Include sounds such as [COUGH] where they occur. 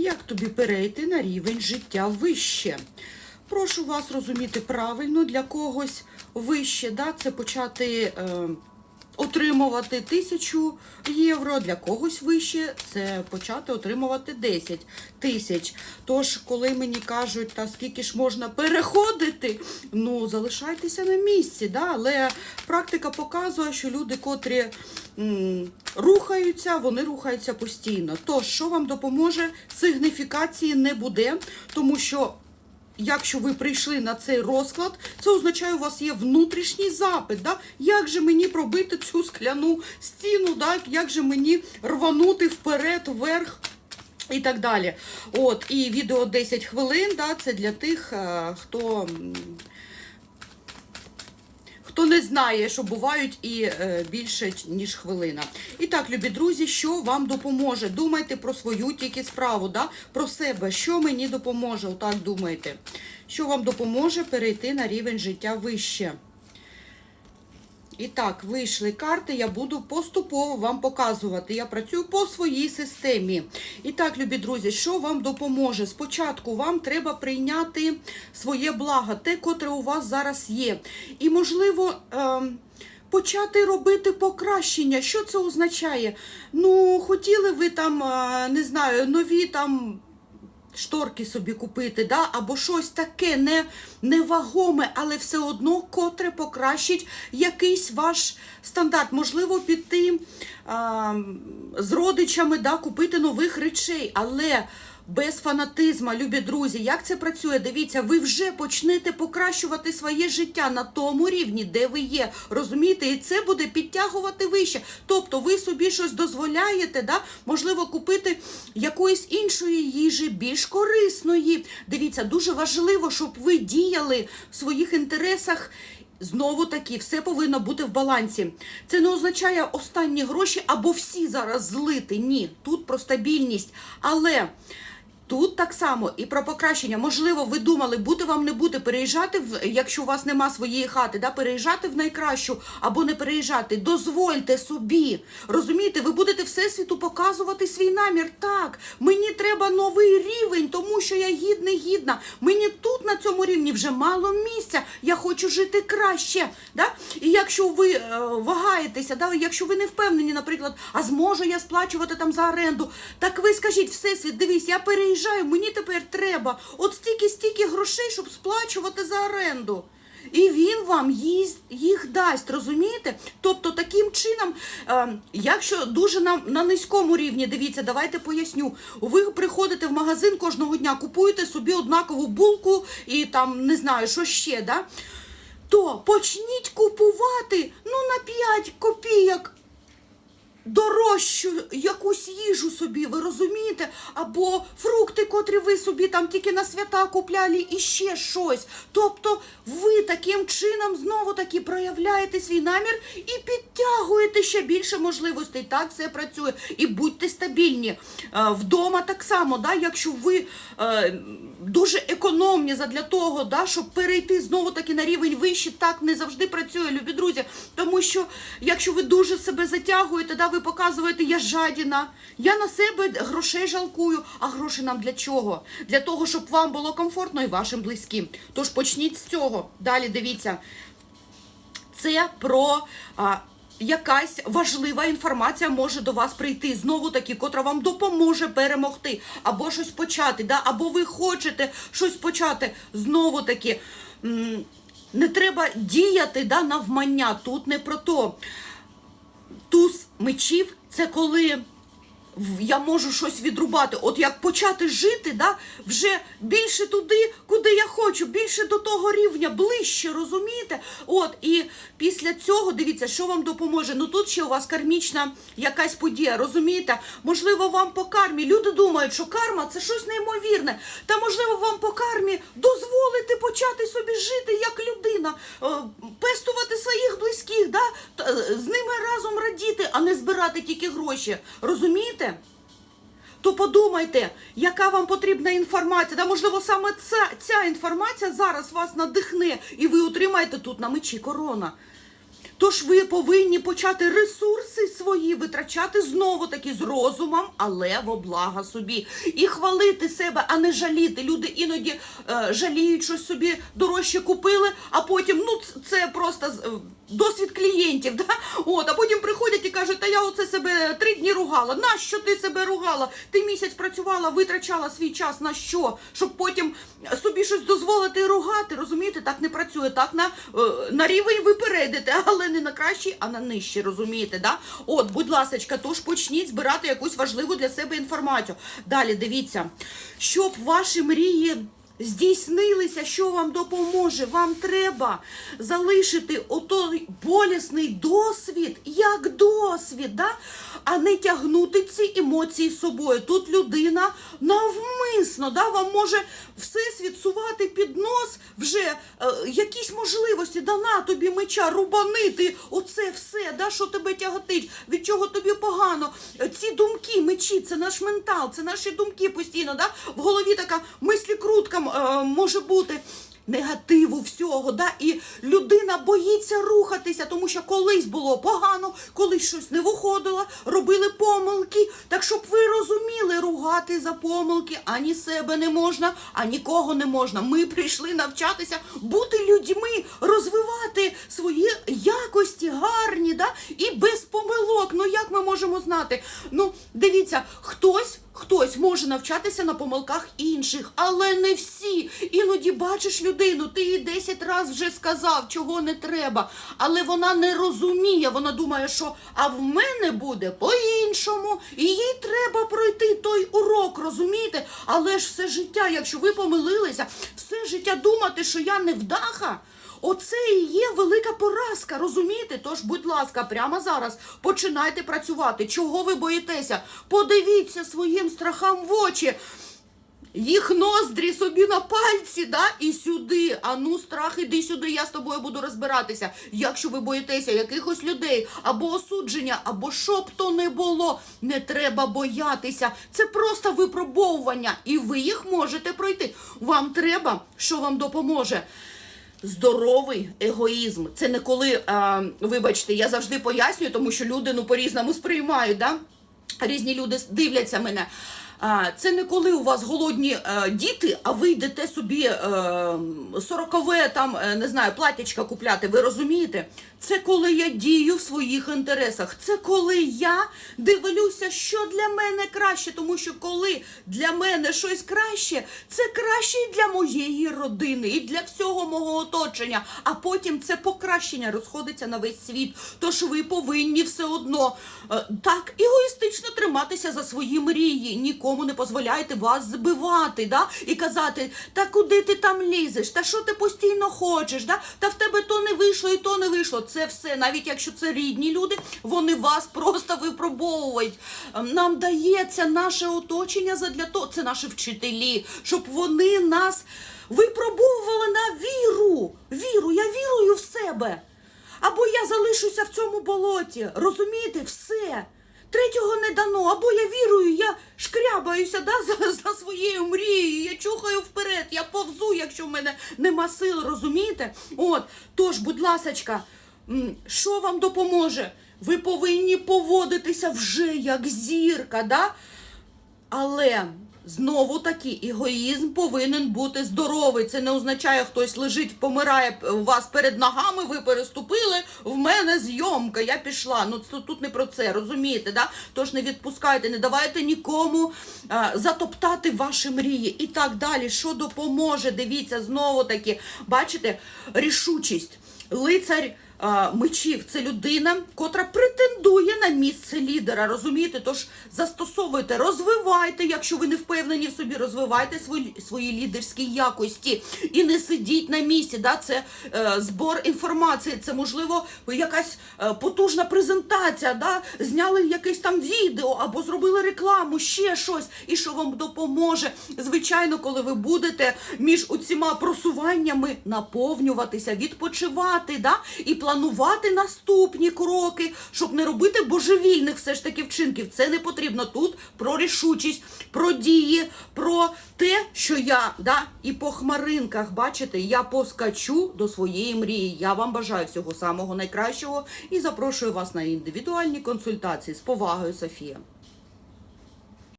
Як тобі перейти на рівень життя вище? Прошу вас розуміти правильно, для когось вище, да, це почати е, отримувати тисячу євро, для когось вище це почати отримувати 10 тисяч. Тож, коли мені кажуть, та скільки ж можна переходити, ну залишайтеся на місці. Да? Але практика показує, що люди, котрі м, рухаються, вони рухаються постійно. Тож, що вам допоможе, сигніфікації не буде, тому що. Якщо ви прийшли на цей розклад, це означає, у вас є внутрішній запит. Да? Як же мені пробити цю скляну стіну, да? як же мені рванути вперед, вверх і так далі. От, і відео 10 хвилин, да? це для тих, е, хто. Хто не знає, що бувають і е, більше ніж хвилина. І так, любі друзі, що вам допоможе? Думайте про свою тільки справу, да? про себе, що мені допоможе, отак думайте. Що вам допоможе перейти на рівень життя вище? І так, вийшли карти, я буду поступово вам показувати. Я працюю по своїй системі. І так, любі друзі, що вам допоможе? Спочатку вам треба прийняти своє благо, те, котре у вас зараз є. І, можливо, ем, почати робити покращення. Що це означає? Ну, хотіли ви там, е, не знаю, нові там шторки собі купити, да? або щось таке не, невагоме, але все одно котре покращить якийсь ваш стандарт. Можливо, піти а, з родичами да, купити нових речей, але. Без фанатизма, любі друзі, як це працює? Дивіться, ви вже почнете покращувати своє життя на тому рівні, де ви є. Розумієте, і це буде підтягувати вище. Тобто ви собі щось дозволяєте, да? можливо, купити якоїсь іншої їжі, більш корисної. Дивіться, дуже важливо, щоб ви діяли в своїх інтересах. Знову таки, все повинно бути в балансі. Це не означає останні гроші або всі зараз злити. Ні, тут про стабільність. Але тут так само і про покращення. Можливо, ви думали, бути вам не бути, переїжджати, в, якщо у вас нема своєї хати, да, переїжджати в найкращу або не переїжджати. Дозвольте собі. Розумієте, ви будете всесвіту показувати свій намір. Так, мені треба новий рівень, тому що я гідний, гідна. Мені тут на цьому рівні вже мало місця. Я хочу жити краще. Да? І якщо ви е, вагаєтеся, да, якщо ви не впевнені, наприклад, а зможу я сплачувати там за оренду, так ви скажіть, всесвіт, дивись, я переїжджаю, мені тепер треба от стільки-стільки грошей, щоб сплачувати за оренду. І він вам їх дасть, розумієте? Тобто таким чином, е, якщо дуже на, на низькому рівні, дивіться, давайте поясню. Ви приходите в магазин кожного дня, купуєте собі однакову булку і там не знаю, що ще, да? то почніть купувати ну на 5 копійок дорожчу якусь їжу собі, ви розумієте? Або фрукти, котрі ви собі там тільки на свята купляли, і ще щось. Тобто ви таким чином знову таки проявляєте свій намір і підтягуєте ще більше можливостей. Так все працює. І будьте стабільні. Е, Вдома так само, да, якщо ви е, дуже економні задля того, да, щоб перейти знову таки на рівень вище, так не завжди працює, любі друзі. Тому що якщо ви дуже себе затягуєте, да, ви показуєте, я жадіна, я на себе грошей жалкую. А гроші нам для чого? Для того, щоб вам було комфортно і вашим близьким. Тож почніть з цього. Далі дивіться. Це про а, якась важлива інформація може до вас прийти. Знову таки, котра вам допоможе перемогти, або щось почати, да? або ви хочете щось почати. Знову таки, не треба діяти да, навмання. Тут не про то. Туз мечів це коли я можу щось відрубати. От як почати жити, да, вже більше туди, куди я хочу, більше до того рівня, ближче, розумієте? От, і після цього дивіться, що вам допоможе. Ну тут ще у вас кармічна якась подія, розумієте? Можливо, вам по кармі. Люди думають, що карма це щось неймовірне. Та можливо, вам по кармі дозволити почати собі жити як людина, е, пестувати своїх близьких, да? е, з ними разом радіти, а не збирати тільки гроші. Розумієте? то подумайте, яка вам потрібна інформація. Да, можливо, саме ця, ця інформація зараз вас надихне, і ви отримаєте тут на мечі корона. Тож ви повинні почати ресурси свої витрачати знову таки з розумом, але во блага собі. І хвалити себе, а не жаліти. Люди іноді е, жаліють щось собі дорожче купили, а потім ну це просто е, досвід клієнтів. [LAUGHS] Да? От, а потім приходять і кажуть, та я оце себе три дні ругала. Нащо ти себе ругала? Ти місяць працювала, витрачала свій час на що? Щоб потім дозволити ругати. Розумієте, так не працює. Так на, е, на рівень ви перейдете, [LAUGHS] але не на кращий, а на нижчий, розумієте? Да? От, будь ласка, тож почніть збирати якусь важливу для себе інформацію. Далі дивіться, щоб ваші мрії. Здійснилися, що вам допоможе. Вам треба залишити отой болісний досвід як досвід, да? а не тягнути ці емоції з собою. Тут людина навмисно да, вам може всесвіт сувати під нос вже е, якісь можливості, да на тобі меча, рубанити, оце все, да, що тебе тяготить, від чого тобі погано. Е, Ці думки, мечі, це наш ментал, це наші думки постійно. Да? В голові така е, може бути. Негативу всього, да, і людина боїться рухатися, тому що колись було погано, колись щось не виходило, робили помилки. Так щоб ви розуміли, ругати за помилки ані себе не можна, а нікого не можна. Ми прийшли навчатися бути людьми, розвивати свої якості гарні, да, і без помилок. Ну як ми можемо знати? Ну, дивіться, хтось. Хтось може навчатися на помилках інших, але не всі. Бачиш людину, ти їй 10 разів вже сказав, чого не треба. Але вона не розуміє, вона думає, що а в мене буде по-іншому, і їй треба пройти той урок, розумієте? Але ж все життя, якщо ви помилилися, все життя думати, що я не вдаха. Оце і є велика поразка, розумієте? Тож, будь ласка, прямо зараз починайте працювати. Чого ви боїтеся? Подивіться своїм страхам в очі. Їх ноздрі собі на пальці, да, і сюди. А ну, страх, іди сюди, я з тобою буду розбиратися. Якщо ви боїтеся якихось людей або осудження, або що б то не було, не треба боятися. Це просто випробовування, і ви їх можете пройти. Вам треба, що вам допоможе. Здоровий егоїзм. Це не коли, а, вибачте, я завжди пояснюю, тому що люди ну по-різному сприймають. Да? Різні люди дивляться мене. А, Це не коли у вас голодні е, діти, а ви йдете собі е, сорокове там, е, не знаю, платячка купляти. Ви розумієте? Це коли я дію в своїх інтересах. Це коли я дивлюся, що для мене краще. Тому що коли для мене щось краще, це краще і для моєї родини, і для всього мого оточення. А потім це покращення розходиться на весь світ. Тож ви повинні все одно так егоїстично триматися за свої мрії. Нікому не дозволяйте вас збивати, да? і казати, та куди ти там лізеш, та що ти постійно хочеш, да? та в тебе то не вийшло і то не вийшло. Це все, навіть якщо це рідні люди, вони вас просто випробовують. Ем, Нам дається наше оточення задля того, це наші вчителі, щоб вони нас випробовували на віру. Віру, я вірую в себе. Або я залишуся в цьому болоті. Розумієте, все. Третього не дано, або я вірую, я шкрябаюся да, за, за своєю мрією, я чухаю вперед, я повзу, якщо в мене нема сил, розумієте? От, тож, будь ласочка, що вам допоможе? Ви повинні поводитися вже як зірка, да? Але знову таки егоїзм повинен бути здоровий. Це не означає, хтось лежить, помирає у вас перед ногами, ви переступили. В мене зйомка, я пішла. Ну це тут не про це, розумієте? да? Тож не відпускайте, не давайте нікому а, затоптати ваші мрії і так далі. Що допоможе? Дивіться, знову таки, бачите, рішучість, лицар а, мечів це людина, котра претендує на місце лідера. Розумієте? Тож застосовуйте, розвивайте, якщо ви не впевнені в собі, розвивайте свої, свої лідерські якості і не сидіть на місці. Да? Це е, збор інформації, це можливо якась е, потужна презентація. Да? Зняли якесь там відео або зробили рекламу, ще щось, і що вам допоможе. Звичайно, коли ви будете між оціма просуваннями наповнюватися, відпочивати, да? і планувати планувати наступні кроки, щоб не робити божевільних все ж таки вчинків. Це не потрібно тут про рішучість, про дії, про те, що я да, і по хмаринках, бачите, я поскачу до своєї мрії. Я вам бажаю всього самого найкращого і запрошую вас на індивідуальні консультації з повагою, Софія.